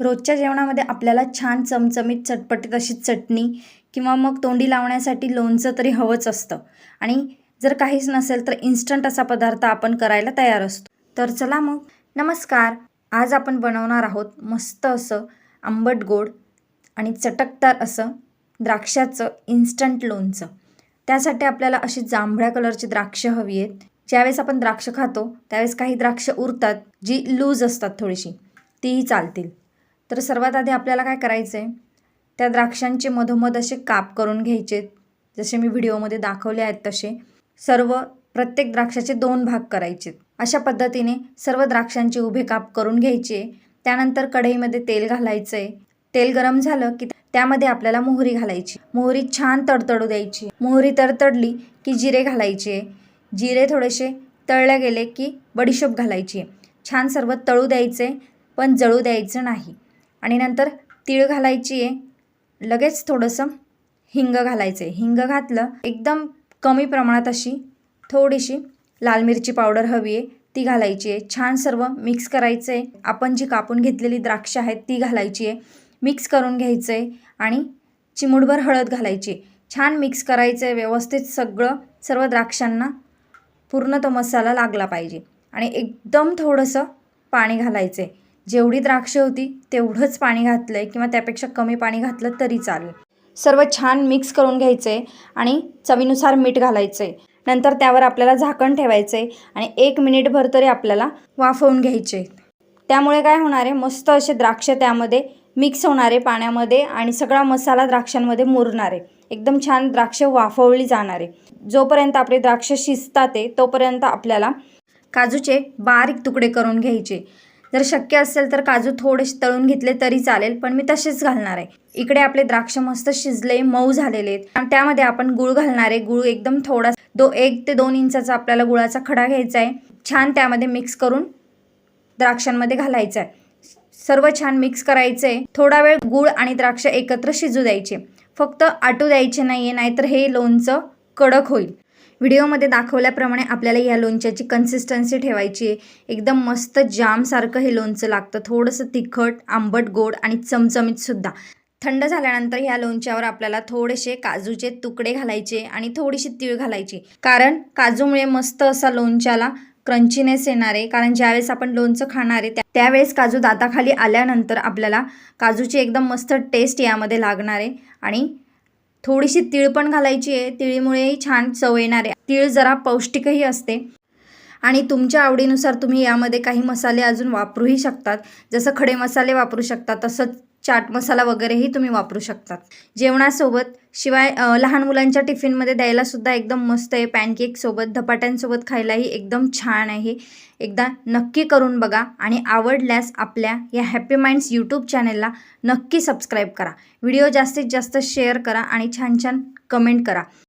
रोजच्या जेवणामध्ये आपल्याला छान चमचमीत चटपटीत अशी चटणी किंवा मग तोंडी लावण्यासाठी लोणचं तरी हवंच असतं. आणि जर काहीच नसेल तर इन्स्टंट असा पदार्थ आपण करायला तयार असतो. तर चला मग. नमस्कार. आज आपण बनवणार आहोत मस्त असं आंबट गोड आणि चटकदार असं द्राक्षाचं इन्स्टंट लोणचं. त्यासाठी आपल्याला अशी जांभळ्या कलरची द्राक्ष हवी आहेत. ज्यावेळेस आपण द्राक्ष खातो त्यावेळेस काही द्राक्ष उरतात जी लूज असतात थोडीशी तीही चालतील. तर सर्वात आधी आपल्याला काय करायचं आहे त्या द्राक्षांचे मधोमध असे काप करून घ्यायचे. जसे मी व्हिडिओमध्ये दाखवले आहेत तसे. सर्व प्रत्येक द्राक्षाचे दोन भाग करायचे. अशा पद्धतीने सर्व द्राक्षांचे उभे काप करून घ्यायचे. त्यानंतर कढईमध्ये तेल घालायचं आहे तेल गरम झालं की त्यामध्ये आपल्याला मोहरी घालायची. मोहरी छान तडतडू द्यायची. मोहरी तडतडली की जिरे घालायचे. जिरे थोडेसे तळले गेले की बडीशोप घालायची. छान सर्व तळू द्यायचे पण जळू द्यायचं नाही. आणि नंतर तीळ घालायची आहे. लगेच थोडंसं हिंग घालायचं आहे. हिंग घातलं एकदम कमी प्रमाणात अशी थोडीशी लाल मिरची पावडर हवी आहे. ती घालायची आहे. छान सर्व मिक्स करायचं आहे. आपण जी कापून घेतलेली द्राक्ष आहेत ती घालायची आहे. मिक्स करून घ्यायचं आहे आणि चिमुडभर हळद घालायची आहे. छान मिक्स करायचं आहे. व्यवस्थित सगळं सर्व द्राक्षांना पूर्ण तो मसाला लागला पाहिजे. आणि एकदम थोडंसं पाणी घालायचं आहे. जेवढी द्राक्ष होती तेवढंच पाणी घातलं आहे किंवा त्यापेक्षा कमी पाणी घातलं तरी चालेल. सर्व छान मिक्स करून घ्यायचं आहे आणि चवीनुसार मीठ घालायचं. आहे नंतर त्यावर आपल्याला झाकण ठेवायचं आहे आणि एक मिनिटभर तरी आपल्याला वाफवून घ्यायचे. त्यामुळे काय होणार आहे मस्त असे द्राक्ष त्यामध्ये मिक्स होणारे पाण्यामध्ये आणि सगळा मसाला द्राक्षांमध्ये मुरणार. आहे एकदम छान द्राक्ष वाफवली जाणार. आहे जोपर्यंत आपले द्राक्ष शिजतात आहे तोपर्यंत आपल्याला काजूचे बारीक तुकडे करून घ्यायचे. जर शक्य असेल तर काजू थोडेसे तळून घेतले तरी चालेल पण मी तसेच घालणार आहे. इकडे आपले द्राक्ष मस्त शिजले मऊ झालेले आहेत. त्यामध्ये आपण गुळ घालणार आहे. गुळ एकदम थोडा दो एक ते दोन इंचाचा आपल्याला गुळाचा खडा घ्यायचा आहे. छान त्यामध्ये मिक्स करून द्राक्षांमध्ये घालायचं आहे. सर्व छान मिक्स करायचं आहे. थोडा वेळ गुळ आणि द्राक्ष एकत्र शिजू द्यायचे. फक्त आटू द्यायचे नाही आहे नाहीतर हे लोणचं कडक होईल. व्हिडिओमध्ये दाखवल्याप्रमाणे आपल्याला या लोणच्याची कन्सिस्टन्सी ठेवायची आहे. एकदम मस्त जामसारखं हे लोणचं लागतं. थोडंसं तिखट आंबट गोड आणि चमचमीतसुद्धा थंड झाल्यानंतर ह्या लोणच्यावर आपल्याला थोडेसे काजूचे तुकडे घालायचे आणि थोडीशी तीळ घालायची. कारण काजूमुळे मस्त असा लोणच्याला क्रंचीनेस येणार आहे. कारण ज्यावेळेस आपण लोणचं खाणार आहे त्यावेळेस काजू दाताखाली आल्यानंतर आपल्याला काजूची एकदम मस्त टेस्ट यामध्ये लागणार आहे. आणि थोडीशी तीळ पण घालायची आहे. तिळीमुळेही छान चव येणार आहे. तीळ जरा पौष्टिकही असते. आणि तुमच्या आवडीनुसार तुम्ही यामध्ये काही मसाले अजून वापरूही शकतात. जसं खडे मसाले वापरू शकता तसंच चाट मसाला वगैरेही तुम्ही वापरू शकतात. जेवणासोबत शिवाय लहान मुलांच्या टिफिनमध्ये द्यायला सुद्धा एकदम मस्त आहे. पॅनकेकसोबत धपाट्यांसोबत खायलाही एकदम छान आहे. एकदा नक्की करून बघा आणि आवडल्यास आपल्या या हॅपी माइंड्स यूट्यूब चॅनेलला नक्की सबस्क्राईब करा. व्हिडिओ जास्तीत जास्त शेअर करा आणि छान छान कमेंट करा.